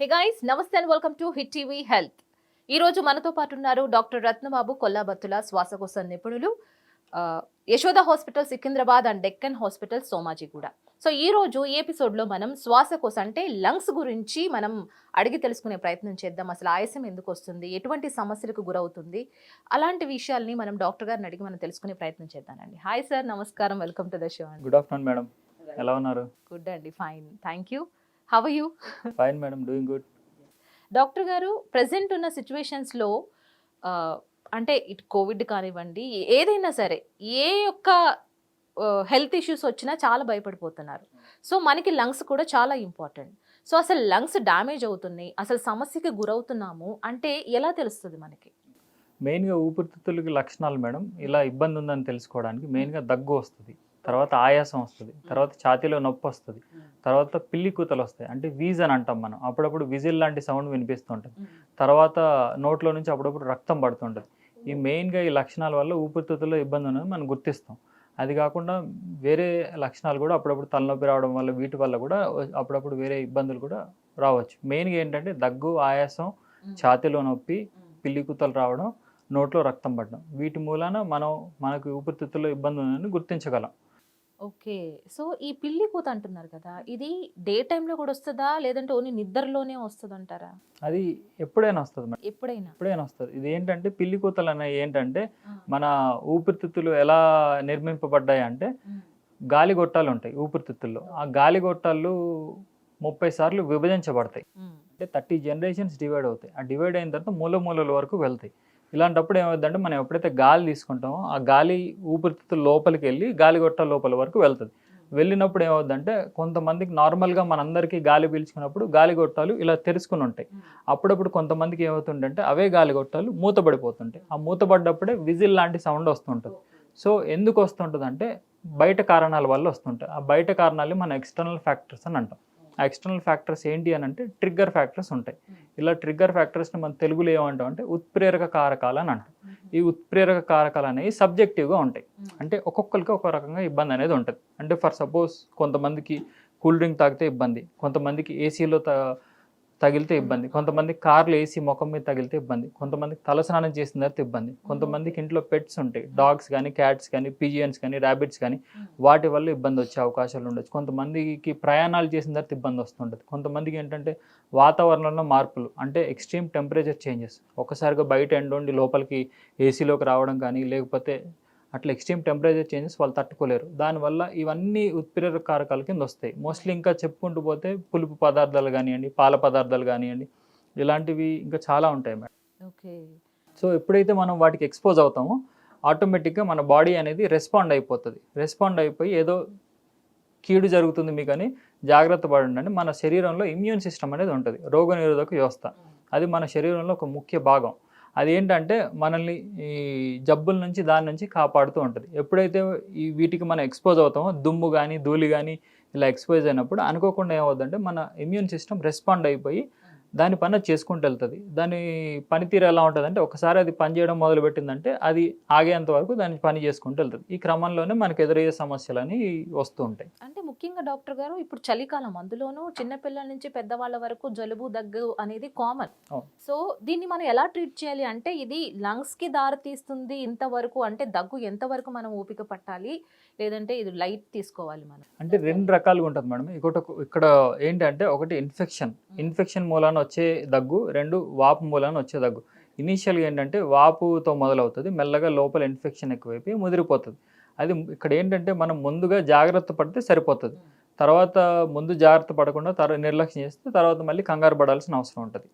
Hey guys namaste and welcome to Hit TV health ఈ రోజు మనతో పాటు ఉన్నారు డాక్టర్ రత్నబాబు కొల్లాబత్తుల శ్వాసకోశ నిపుణులు Yashoda hospital Secunderabad and Deccan hospital Somajiguda so ఈ రోజు ఈ ఎపిసోడ్లో మనం శ్వాసకోశ అంటే లంగ్స్ గురించి మనం అడిగి తెలుసుకునే ప్రయత్నం చేద్దాం. అసలు ఆయాసం ఎందుకు వస్తుంది? ఎటువంటి సమస్యలకు గురవుతుంది? అలాంటి విషయాల్ని మనం డాక్టర్ గారిని అడిగి మనం తెలుసుకునే ప్రయత్నం చేద్దామండి. హాయ్ సార్ నమస్కారం. Welcome to the show good afternoon madam ఎలా ఉన్నారు? గుడ్ అండి fine thank you how you fine madam doing good doctor గారు ప్రజెంట్ ఉన్న సిచ్యువేషన్స్లో అంటే ఇటు కోవిడ్ కానివ్వండి ఏదైనా సరే ఏ యొక్క హెల్త్ ఇష్యూస్ వచ్చినా చాలా భయపడిపోతున్నారు. సో మనకి లంగ్స్ కూడా చాలా ఇంపార్టెంట్ సో అసలు లంగ్స్ డ్యామేజ్ అవుతున్నాయి అసలు సమస్యకి గురవుతున్నాము అంటే ఎలా తెలుస్తుంది మనకి? మెయిన్గా ఊపిరితిత్తులకి లక్షణాలు మేడం ఇలా ఇబ్బంది ఉందని తెలుసుకోవడానికి మెయిన్గా దగ్గు వస్తుంది తర్వాత ఆయాసం వస్తుంది తర్వాత ఛాతీలో నొప్పి వస్తుంది. తర్వాత పిల్లి కూతలు వస్తాయి. అంటే వీజ్ అని అంటాం మనం. అప్పుడప్పుడు విజిల్ లాంటి సౌండ్ వినిపిస్తుంటుంది. తర్వాత నోట్లో నుంచి అప్పుడప్పుడు రక్తం పడుతుంటుంది. ఈ మెయిన్గా ఈ లక్షణాల వల్ల ఊపిరితిత్తుల్లో ఇబ్బంది ఉన్నది మనం గుర్తిస్తాం. అది కాకుండా వేరే లక్షణాలు కూడా అప్పుడప్పుడు తలనొప్పి రావడం వల్ల వీటి వల్ల కూడా అప్పుడప్పుడు వేరే ఇబ్బందులు కూడా రావచ్చు. మెయిన్గా ఏంటంటే దగ్గు ఆయాసం ఛాతీలో నొప్పి పిల్లి కూతలు రావడం నోట్లో రక్తం పడడం. వీటి మూలాన మనం మనకు ఊపిరితిత్తుల్లో ఇబ్బంది ఉందని గుర్తించగలం. ఓకే. సో ఈ పిల్లి కూత అంటున్నారు కదా ఇది డే టైంలో కూడా వస్తుందా? లేదంటే ఓన్లీ నిద్రలోనే వస్తుంది అంటారా అది ఎప్పుడైనా వస్తుంది మేడం. ఎప్పుడైనా? ఎప్పుడైనా వస్తుంది. ఇది ఏంటంటే పిల్లి కూతలు అనేవి ఏంటంటే మన ఊపిరితిత్తులు ఎలా నిర్మింపబడ్డాయి అంటే గాలి గొట్టాలు ఉంటాయి ఊపిరితిత్తుల్లో. ఆ గాలి గొట్టాలు ముప్పై సార్లు విభజించబడతాయి. అంటే థర్టీ జనరేషన్స్ డివైడ్ అవుతాయి. ఆ డివైడ్ అయిన తర్వాత మూల మూలల వరకు వెళ్తాయి. ఇలాంటప్పుడు ఏమవుతుందంటే మనం ఎప్పుడైతే గాలి తీసుకుంటామో ఆ గాలి ఊపిరితిత్తుల లోపలికి వెళ్ళి గాలి గొట్టాల లోపల వరకు వెళ్తుంది. వెళ్ళినప్పుడు ఏమవుతుందంటే కొంతమందికి నార్మల్గా మనందరికీ గాలి పీల్చుకున్నప్పుడు గాలి గొట్టాలు ఇలా తెరుచుకుని ఉంటాయి. అప్పుడప్పుడు కొంతమందికి ఏమవుతుందంటే అవే గాలి గొట్టాలు మూతపడిపోతుంటాయి ఆ మూతపడ్డప్పుడే విజిల్ లాంటి సౌండ్ వస్తుంటుంది. సో ఎందుకు వస్తుంటుంది అంటే బయట కారణాల వల్ల వస్తుంటాయి. ఆ బయట కారణాలు మన ఎక్స్టర్నల్ ఫ్యాక్టర్స్ అని అంటాం. ఆ ఎక్స్టర్నల్ ఫ్యాక్టర్స్ ఏంటి అని అంటే ట్రిగ్గర్ ఫ్యాక్టర్స్ ఉంటాయి. ఇలా ట్రిగ్గర్ ఫ్యాక్టర్స్ని మన తెలుగులో ఏమంటాం అంటే ఉత్ప్రేరక కారకాలు అని అంటాం. ఈ ఉత్ప్రేరక కారకాలు అనేవి సబ్జెక్టివ్గా ఉంటాయి. అంటే ఒక్కొక్కరికి ఒక రకంగా ఇబ్బంది అనేది ఉంటుంది. అంటే ఫర్ సపోజ్ కొంతమందికి కూల్ డ్రింక్ తాగితే ఇబ్బంది కొంతమందికి ఏసీలో తా తగిలితే ఇబ్బంది. కొంతమంది కార్లు ఏసీ ముఖం మీద తగిలితే ఇబ్బంది. కొంతమందికి తలస్నానం చేసిన తర్వాత ఇబ్బంది. కొంతమందికి ఇంట్లో పెట్స్ ఉంటాయి. డాగ్స్ కానీ క్యాట్స్ కానీ పిజియన్స్ కానీ ర్యాబిట్స్ కానీ వాటి వల్ల ఇబ్బంది వచ్చే అవకాశాలు ఉండొచ్చు. కొంతమందికి ప్రయాణాలు చేసిన తర్వాత ఇబ్బంది వస్తుంటుంది. కొంతమందికి ఏంటంటే వాతావరణంలో మార్పులు అంటే ఎక్స్ట్రీమ్ టెంపరేచర్ చేంజెస్ ఒకసారిగా బయట ఎండ ఉండి లోపలికి ఏసీలోకి రావడం కానీ లేకపోతే అట్లా ఎక్స్ట్రీమ్ టెంపరేచర్ చేంజెస్ వాళ్ళు తట్టుకోలేరు. దానివల్ల ఇవన్నీ ఉత్ప్రేరక కారకాల కింద వస్తాయి. మోస్ట్లీ ఇంకా చెప్పుకుంటూ పోతే పులుపు పదార్థాలు కానివ్వండి పాల పదార్థాలు కానివ్వండి ఇలాంటివి ఇంకా చాలా ఉంటాయి మేడం. ఓకే. సో ఎప్పుడైతే మనం వాటికి ఎక్స్పోజ్ అవుతామో ఆటోమేటిక్గా మన బాడీ అనేది రెస్పాండ్ అయిపోతుంది. రెస్పాండ్ అయిపోయి ఏదో కీడు జరుగుతుంది మీకు అని జాగ్రత్త పడండి. మన శరీరంలో ఇమ్యూన్ సిస్టమ్ అనేది ఉంటుంది. రోగనిరోధక వ్యవస్థ. అది మన శరీరంలో ఒక ముఖ్య భాగం. అది ఏంటంటే మనల్ని ఈ జబ్బుల నుంచి దాని నుంచి కాపాడుతూ ఉంటుంది. ఎప్పుడైతే ఈ వీటికి మనం ఎక్స్పోజ్ అవుతామో దుమ్ము కానీ ధూళి కానీ ఇలా ఎక్స్పోజ్ అయినప్పుడు అనుకోకుండా ఏమవుతుందంటే మన ఇమ్యూన్ సిస్టమ్ రెస్పాండ్ అయిపోయి దాని పని అది చేసుకుంటూ వెళ్తుంది. దాని పనితీరు ఎలా ఉంటుందంటే ఒకసారి అది పని చేయడం మొదలుపెట్టిందంటే అది ఆగేంత వరకు దాని పని చేసుకుంటూ వెళ్తుంది. ఈ క్రమంలోనే మనకు ఎదురయ్యే సమస్యలని వస్తూ ఉంటాయి. అంటే ముఖ్యంగా డాక్టర్ గారు ఇప్పుడు చలికాలం అందులోనూ చిన్నపిల్లల నుంచి పెద్దవాళ్ళ వరకు జలుబు దగ్గు అనేది కామన్. సో దీన్ని మనం ఎలా ట్రీట్ చేయాలి అంటే ఇది లంగ్స్కి దారి తీస్తుంది ఇంతవరకు అంటే దగ్గు ఎంతవరకు మనం ఓపిక పట్టాలి? లేదంటే ఇది లైట్ తీసుకోవాలి మనం. అంటే రెండు రకాలుగా ఉంటుంది మేడం. ఇంకోటి ఇక్కడ ఏంటంటే ఒకటి ఇన్ఫెక్షన్. ఇన్ఫెక్షన్ మూలాన వచ్చే దగ్గు రెండు వాపు మూలాన వచ్చే దగ్గు. ఇనీషియల్గా ఏంటంటే వాపుతో మొదలవుతుంది మెల్లగా లోపల ఇన్ఫెక్షన్ ఎక్కువైపోయి ముదిరిపోతుంది. అది ఇక్కడ ఏంటంటే మనం ముందుగా జాగ్రత్త పడితే సరిపోతుంది. తర్వాత ముందు జాగ్రత్త పడకుండా తర్వాత నిర్లక్ష్యం చేస్తే తర్వాత మళ్ళీ కంగారు పడాల్సిన అవసరం ఉంటుంది.